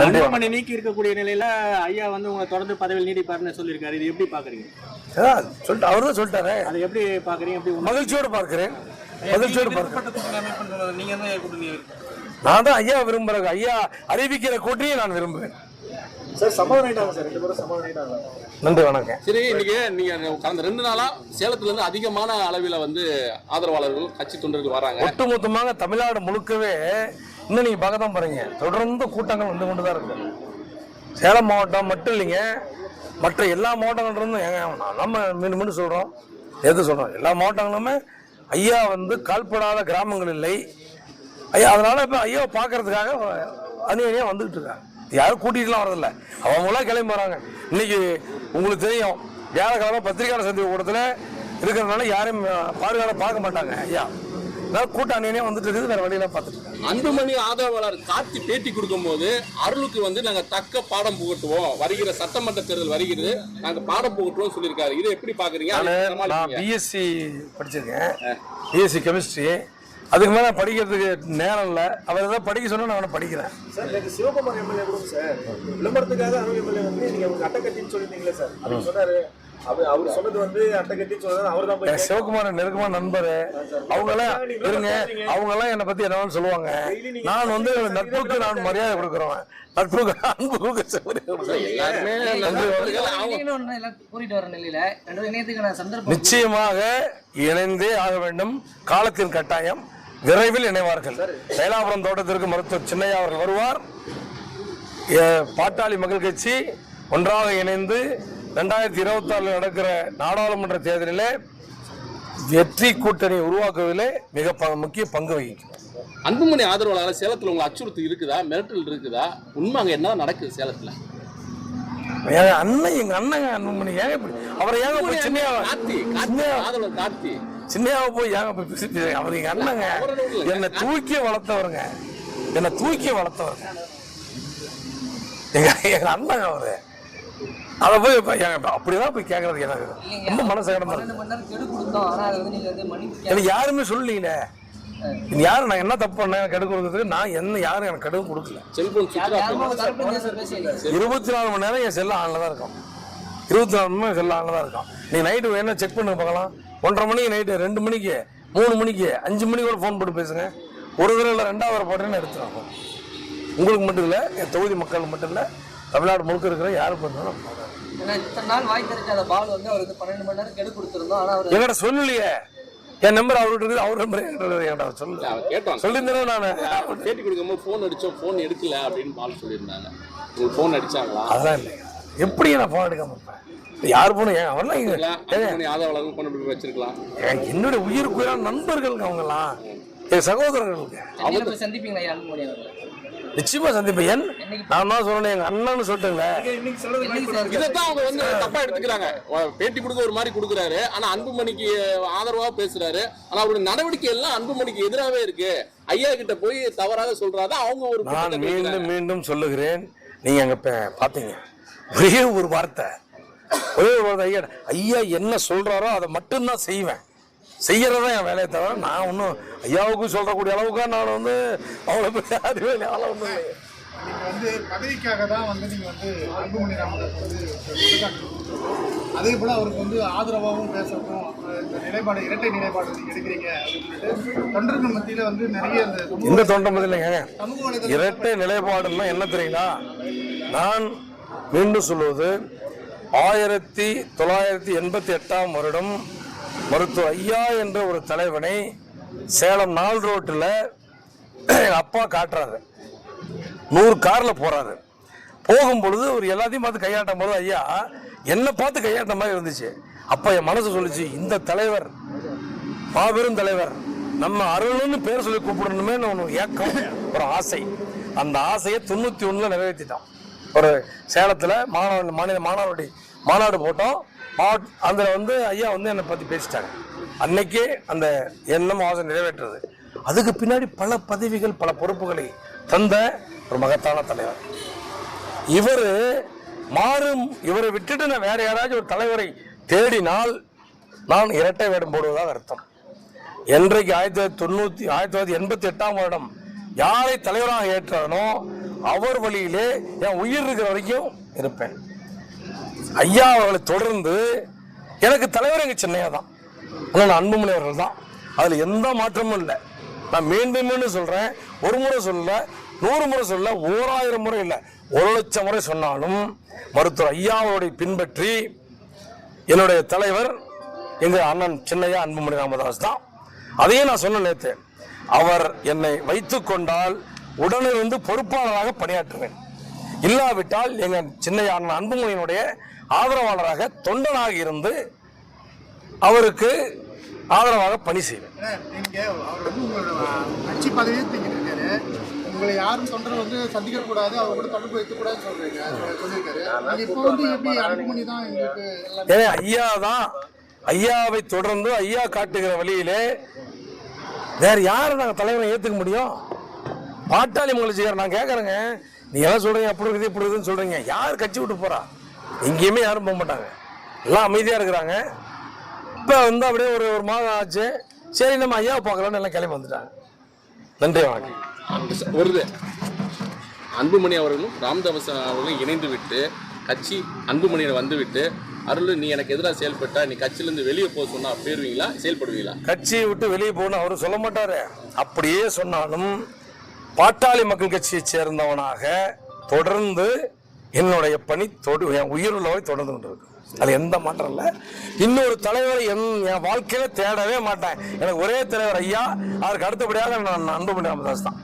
அன்புமணி நீக்கி இருக்கக்கூடிய நிலையில ஐயா வந்து உங்களை தொடர்ந்து பதவியில் நீடிப்பாருன்னு சொல்லியிருக்காரு. இது எப்படி பாக்குறீங்க சொல்லிட்டு அவர் தான் சொல்லிட்டாரு. அதை எப்படி பாக்குறீங்க எப்படி? மகிழ்ச்சியோடு பார்க்கிறேன். மகிழ்ச்சியோடு பார்க்கிறேன். நீங்க நான் தான் ஐயா விரும்புறேன். ஐயா அறிவிக்கிற கூட்டணியை நான் விரும்புவேன். சார் சமாதானம் ஆயிட்டாங்க சார். ரெண்டு பேரும் சமாதானம் ஆயிட்டாங்க. நன்றி வணக்கம். சரி இன்னைக்கு நீங்க கடந்த ரெண்டு நாளா சேலத்துல இருந்து அதிகமான அளவில வந்து ஆதரவாளர்கள் கட்சி தொண்டர்கள் வராங்க. ஒட்டுமொத்தமாக தமிழ்நாடு முழுக்கவே இன்னும் நீங்கள் பார்க்க தான் போறீங்க. தொடர்ந்து கூட்டங்கள் வந்து கொண்டு தான் இருக்கு. சேலம் மாவட்டம் மட்டும் இல்லைங்க. மற்ற எல்லா மாவட்டங்கள்லேருந்தும் ஏங்க நம்ம மீண்டும் மீண்டும் சொல்கிறோம் எது சொல்கிறோம் எல்லா மாவட்டங்களுமே ஐயா வந்து கால்படாத கிராமங்கள் இல்லை. ஐயா அதனால் இப்போ ஐயாவை பார்க்கறதுக்காக அணி அணியாக வந்துகிட்டு இருக்காங்க. யாரும் கூட்டிகிட்டுலாம் வரதில்ல அவங்களாம் கிளம்பி வராங்க. இன்னைக்கு உங்களுக்கு தெரியும் வியாழக்கிழமை பத்திரிகையாளர் சந்திப்பு கூட்டத்தில் இருக்கிறதுனால யாரும் பார்வையாளர் பார்க்க மாட்டாங்க ஐயா. அதாவது கூட்ட அணி அணியாக வந்துட்டு இருக்குது வேற வழியெல்லாம் பார்த்துட்டு அன்புமணி ஆதரவாளர் கார்த்தி பேட்டி கொடுக்கும்போது அருளுக்கு வந்து நாங்க தக்க பாடம் புகட்டுவோம். வருகிற சட்டமன்ற தேர்தல் வருகிறது. நாங்க பாடம் புகட்டுவோம் சொல்லியிருக்காரு. இதை எப்படி நான் சமாளிப்பீங்க? பிஎஸ்சி படிச்சிருக்கேன். பிஎஸ்சி கெமிஸ்ட்ரி அதுக்கு மேலே படிக்கிறதுக்கு நேரம் இல்லை. அவர் ஏதாவது படிக்க சொன்னா நான் அவனை படிக்கிறேன். சார் சிவகுமார் எம்எல்ஏ கூட சார். விளம்பரத்துக்காக அருண் எம்எல்ஏ வந்து நீங்க அவங்க அட்டக்கட்டின்னு சொல்லியிருந்தீங்களே சார். அவர் சொன்னாரு. அவர் அவர் சொன்னது வந்து அட்டக்கட்டின்னு சொன்னது அவர் தான் போய் எனக்கு சிவகுமார் நெருக்கமான நண்பர். அவங்கெல்லாம் இருங்க. அவங்கெல்லாம் என்னை பத்தி என்னன்னு சொல்லுவாங்க. நான் வந்து நட்புக்கு நான் மரியாதை கொடுக்குறவன். நட்புக்கு சந்தர்ப்பம் நிச்சயமாக இணைந்தே ஆக வேண்டும். காலத்தின் கட்டாயம் விரைவில் இணைவார்கள். தைலாபுரம் தோட்டத்திற்கு மருத்துவர் சின்னையா அவர்கள் வருவார். பாட்டாளி மக்கள் கட்சி ஒன்றாக இணைந்து ரெண்டாயிரத்தி இருபத்தி ஆறில் நடக்கிற நாடாளுமன்ற தேர்தலிலே வெற்றி கூட்டணி உருவாக்குவதிலே மிக முக்கிய பங்கு வகிக்கும் அன்புமணி ஆதரவாளர் சேலத்துல உங்க அச்சுறுத்தல் இருக்குதா? மிரட்டல் இருக்குதா? உண்மை அங்க என்ன நடக்குது சேலத்துல? அண்ணன் எங்க அண்ணன் அண்ணன் ஏங்க இப்படி? அவரை ஏங்க போய் சின்னையாவை கார்த்தி ஆதரவாளர் கார்த்தி. சின்னையாவை போய் ஏங்க போய் அவர் எங்க அண்ணங்க. என்னை தூக்கி வளர்த்தவருங்க. என்னை தூக்கி வளர்த்தவருங்க எங்க எங்க அண்ணங்க அவரு. அதை போய் இப்ப அப்படிதான் போய் கேட்கறது எனக்கு ரொம்ப மனசு கடந்தது பன்னெண்டு மணி நேரம் கெடு கொடுத்தோம். ஆனா அதை வந்து நீங்க வந்து மன்னிப்பு கேட்க- எனக்கு யாருமே சொல்லலீங்களே. இது யாரு நான் என்ன தப்பு பண்ணேன் கெடு கொடுக்கறதுக்கு? நான் என்ன யாரும் எனக்கு கெடுவு கொடுக்கல. யாருமே. இருபத்தி நாலு மணி நேரம் என் செல்ல ஆனில் தான் இருக்கும் இருபத்தி நாலு மணி நேரம் செல்ல ஆனில் தான் இருக்கும் நீ நைட்டு வேணா செக் பண்ணி பார்க்கலாம். ஒன்றரை மணிக்கு நைட்டு ரெண்டு மணிக்கு மூணு மணிக்கு அஞ்சு மணிக்கு கூட ஃபோன் போட்டு பேசுங்க. ஒரு தடவை இல்லை ரெண்டாவது போட்டேன்னு எடுத்துருவோம் உங்களுக்கு மட்டும் இல்லை என் தொகுதி மக்கள் மட்டும் இல்லை தமிழ்நாடு முழுக்க இருக்கிற யாருக்கு பண்ணாலும் ஏன்னா இத்தனை நாள் வாய் பால் வந்து அவருக்கு பன்னெண்டு மணி நேரம் கெடு கொடுத்திருந்தோம். ஆனா அவர் என்கிட்ட சொல்லலையே. என் நம்பர் அவர்கிட்ட இருக்குது அவர் நம்பர் என்கிட்ட சொல்லல. அவர் கேட்டோம் சொல்லியிருந்தேன் நான். பேட்டி கொடுக்கும்போது ஃபோன் அடிச்சோம் ஃபோன் எடுக்கல அப்படின்னு பால் சொல்லியிருந்தாங்க. உங்களுக்கு ஃபோன் அடிச்சாங்களா? அதெல்லாம் எப்படி நான் ஃபோன் எடுக்காம இருப்பேன்? யார் போன ஏன் அவர்லாம் எங்க இல்ல, அன்புமணி ஆதரவாளர்கள் கொண்டு போய் வச்சிருக்கலாம். என்னுடைய உயிர் குயிரான நண்பர்களுக்கு அவங்கெல்லாம். என் சகோதரர்களுக்கு. போய் சந்திப்பீங்களா நிச்சயமா சந்திப்பேன் ஏன் நான் தான் சொன்னேன் எங்க அண்ணன்னு சொல்லிட்டுங்களேன் இதைத்தான் அவங்க வந்து தப்பா எடுத்துக்கிறாங்க. பேட்டி கொடுக்க ஒரு மாதிரி கொடுக்குறாரு. ஆனா அன்புமணிக்கு ஆதரவா பேசுறாரு. ஆனா அவருடைய நடவடிக்கை எல்லாம் அன்புமணிக்கு எதிராவே இருக்கு. ஐயா கிட்ட போய் தவறாக சொல்றாரு. அவங்க ஒரு நான். மீண்டும் மீண்டும் சொல்லுகிறேன். நீங்க அங்க ப- பாத்தீங்க. ஒரே ஒரு வார்த்தை. ஒரே ஒரு வார்த்தை ஐயா ஐயா என்ன சொல்றாரோ அதை மட்டும்தான் செய்வேன். செய்யறதா என் வேலையை தவிர நான் ஒன்றும் ஐயாவுக்கும் சொல்றக்கூடிய அளவுக்கு நான் வந்து அவ்வளோ பெரிய அறிவே ஆள ஒன்றும் வந்து பதவிக்காக தான் வந்து நீங்க வந்து அன்புமணி ராமதாஸ் வந்து வெளிக்காட்டு அதே போல அவருக்கு வந்து ஆதரவாகவும் பேசணும் அஹ் இந்த நிலைப்பாடு இரட்டை நிலைப்பாடு எடுக்கிறீங்க அப்படின்னு தொண்டர்கள் மத்தியில வந்து நிறைய இந்த இரட்டை நிலைப்பாடுன்னா என்ன தெரியுங்களா? நான் மீண்டும் சொல்வது ஆயிரத்தி தொள்ளாயிரத்தி எண்பத்தி எட்டாம் வருடம் மருத்துவ ஐயா என்ற ஒரு தலைவனை சேலம் நாள் ரோட்டில் எங்கள் அப்பா காட்டுறாரு. நூறு காரில் போகிறாரு போகும் பொழுது ஒரு எல்லாத்தையும் பார்த்து கையாட்டும் போது ஐயா என்னை பார்த்து கையாட்ட மாதிரி இருந்துச்சு. அப்போ என் மனசு சொல்லுச்சு இந்த தலைவர் மாபெரும் தலைவர் நம்ம அருள்னு பேர் சொல்லி கூப்பிடணுமே ஒன்று ஏக்கம் ஒரு ஆசை. அந்த ஆசையை தொண்ணூற்றி ஒன்றில் நிறைவேற்றிட்டான். ஒரு சேலத்தில் மாணவ மாநில மாணவருடைய மாநாடு போட்டோம். மாவட்ட அதில் வந்து ஐயா வந்து என்னை பற்றி பேசிட்டாங்க அன்னைக்கே அந்த எண்ணம் ஆசை நிறைவேற்றுறது. அதுக்கு பின்னாடி பல பதவிகள் பல பொறுப்புகளை தந்த ஒரு மகத்தான தலைவர். இவர் மாறும் இவரை விட்டுட்டு நான் வேற யாராச்சும் ஒரு தலைவரை தேடினால் நான் இரட்டை வேடம் போடுவதாக அர்த்தம். என்றைக்கு ஆயிரத்தி தொள்ளாயிரத்தி தொண்ணூற்றி ஆயிரத்தி தொள்ளாயிரத்தி எண்பத்தி எட்டாம் வருடம் யாரை தலைவராக ஏற்றானோ அவர் வழியிலே என் உயிர் இருக்கிற வரைக்கும் இருப்பேன். ஐயா அவர்களை தொடர்ந்து எனக்கு தலைவர் எங்க சென்னையா தான். ஆனால் அன்புமணி அவர்கள் தான். அதில் எந்த மாற்றமும் இல்லை. நான் மீண்டும் மீண்டும் சொல்கிறேன் ஒரு முறை சொல்ல நூறு முறை சொல்ல ஓராயிரம் முறை இல்லை. ஒரு லட்சம் முறை சொன்னாலும் மருத்துவர் ஐயாவோட பின்பற்றி என்னுடைய தலைவர் எங்கள் அண்ணன் சின்னையா அன்புமணி ராமதாஸ் தான். அதையும் நான் சொன்ன நேற்று அவர் என்னை வைத்துக்கொண்டால் உடனிருந்து பொறுப்பாளராக பணியாற்றுவேன். இல்லாவிட்டால் எங்க சின்னையா அண்ணன் அன்புமணியினுடைய ஆதரவாளராக தொண்டனாக இருந்து அவருக்கு ஆதரவாக பணி செய்வேன். ஏன்னா, நீங்க அவர் வந்து உங்களோட கட்சி பதவியே தூக்கிட்டு இருக்காரு. உங்களை யாரும் தொண்டர் வந்து சந்திக்க கூடாது அவர் கூட தொடர்பு வைக்க கூடாதுன்னு சொல்றீங்க. சொல்லியிருக்காரு. நீங்க இப்போ வந்து எப்படி அன்புமணி தான் எங்களுக்கு எல்லாம் ஏன் ஐயா தான் ஐயாவை தொடர்ந்து ஐயா காட்டுகிற வழியிலே வேற யாரை நாங்கள் தலைவரை ஏற்றுக்க முடியும்? பாட்டாளி மகளிர் நான் கேட்குறேங்க நீ எல்லாம் சொல்றீங்க அப்படி இருக்குது இப்படி இருக்குதுன்னு சொல்றீங்க. யார் கட்சி விட்டு போறா? எங்கேயுமே யாரும் போக மாட்டாங்க. எல்லாம் அமைதியாக இருக்கிறாங்க. இப்போ வந்து அப்படியே ஒரு ஒரு மாதம் ஆச்சு. சரி நம்ம ஐயாவை பார்க்கலாம்னு எல்லாம் கிளம்பி வந்துட்டாங்க. நன்றி வணக்கம். வருது அன்புமணி அவர்களும் ராமதாஸ் அவர்களும் இணைந்து விட்டு கட்சி அன்புமணியை வந்து விட்டு அருள் நீ எனக்கு எதிராக செயல்பட்டா நீ கட்சியிலேருந்து வெளியே போக சொன்னா போயிருவீங்களா செயல்படுவீங்களா? கட்சியை விட்டு வெளியே போகணும் அவரு சொல்ல மாட்டாரு. அப்படியே சொன்னாலும் பாட்டாளி மக்கள் கட்சியை சேர்ந்தவனாக தொடர்ந்து என்னுடைய பணி தொடு என் உயிர் உள்ளவரை தொடர்ந்து கொண்டிருக்கு. அது எந்த மாற்றம் இல்லை. இன்னொரு தலைவரை என் என் வாழ்க்கையில தேடவே மாட்டேன். எனக்கு ஒரே தலைவர் ஐயா அதற்கு அடுத்தபடியாக நான் அன்புமணி ராமதாஸ் தான்.